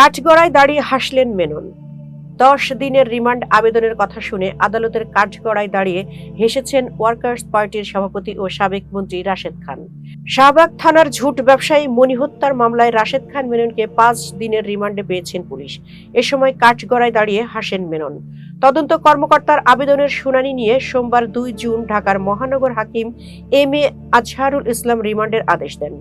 কাঠগড়ায় দাঁড়িয়ে হাসলেন মেনন। দশ দিনের রিমান্ড আবেদনের কথা শুনে আদালতের কাঠগড়ায় দাঁড়িয়ে হেসেছেন ওয়ার্কার্স পার্টির সভাপতি ও সাবেক মন্ত্রী রাশেদ খান। শাহবাগ থানার ঝুট ব্যবসায়ী মনি হত্যার মামলায় রাশেদ খান মেননকে পাঁচ দিনের রিমান্ডে পেয়েছেন পুলিশ। এ সময় কাঠগড়ায় দাঁড়িয়ে হাসেন মেনন। তদন্ত কর্মকর্তার আবেদনের শুনানি নিয়ে সোমবার দুই জুন ঢাকার মহানগর হাকিম এম এ আজহারুল ইসলাম রিমান্ডের আদেশ দেন।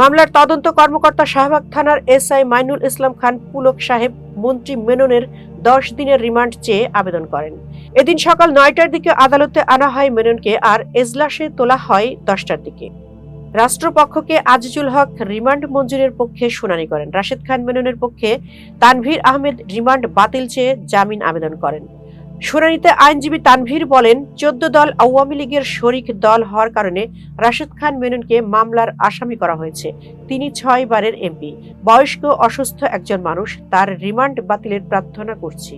মামলার তদন্ত কর্মকর্তা শাহবাগ থানার এসআই মাইনুল ইসলাম খান পুলক সাহেব মন্ত্রী মেননের দশ দিনের রিমান্ড চেয়ে আবেদন করেন। এদিন সকাল নয়টার দিকে আদালতে আনা হয় মেননকে আর এজলাসে তোলা হয় দশটার দিকে। রাষ্ট্রপক্ষকে আজিজুল হক রিমান্ড মঞ্জুরের পক্ষে শুনানি করেন। রাশেদ খান মেননের পক্ষে তানভীর আহমেদ রিমান্ড বাতিল চেয়ে জামিন আবেদন করেন। শুনানিতে আইনজীবী তানভীর বলেন, চোদ্দ দল আওয়ামী লীগের শরিক দল হওয়ার কারণে রাশেদ খান মেননকে মামলার আসামি করা হয়েছে। তিনি ছয় বারের এমপি। বয়স্ক, অসুস্থ একজন মানুষ, তার রিমান্ড বাতিলের প্রার্থনা করছি।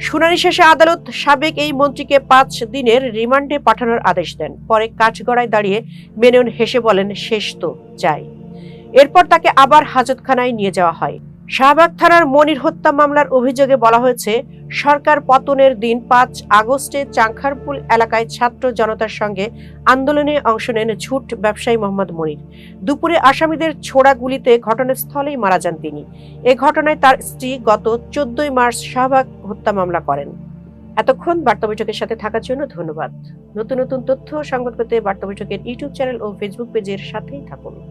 শুনানি শেষে আদালত সাবেক এই মন্ত্রীকে পাঁচ দিনের রিমান্ডে পাঠানোর আদেশ দেন। পরে কাঠগড়ায় দাঁড়িয়ে মেনন হেসে বলেন, শেষ তো, যাই। এরপর তাকে আবার হাজতখানায় নিয়ে যাওয়া হয়। শাহবাগ থানার মনির হত্যা মামলার অভিযোগে বলা হয়েছে সরকার পতনের দিন পাঁচ আগস্টে চাংখারপুল এলাকায় ছাত্র জনতার সঙ্গে আন্দোলনে অংশ নেন ঝুট ব্যবসায়ী মোহাম্মদ মনির। দুপুরে আসামিদের ছোড়া গুলিতে ঘটনাস্থলেই মারা যান তিনি। এ ঘটনায় তার স্ত্রী গত চোদ্দই মার্চ শাহবাগ হত্যা মামলা করেন। এতক্ষণ বার্তা বৈঠকের সাথে থাকার জন্য ধন্যবাদ। নতুন নতুন তথ্য সংবাদ পেতে বার্তা বৈঠকের ইউটিউব চ্যানেল ও ফেসবুক পেজের সাথেই থাকুন।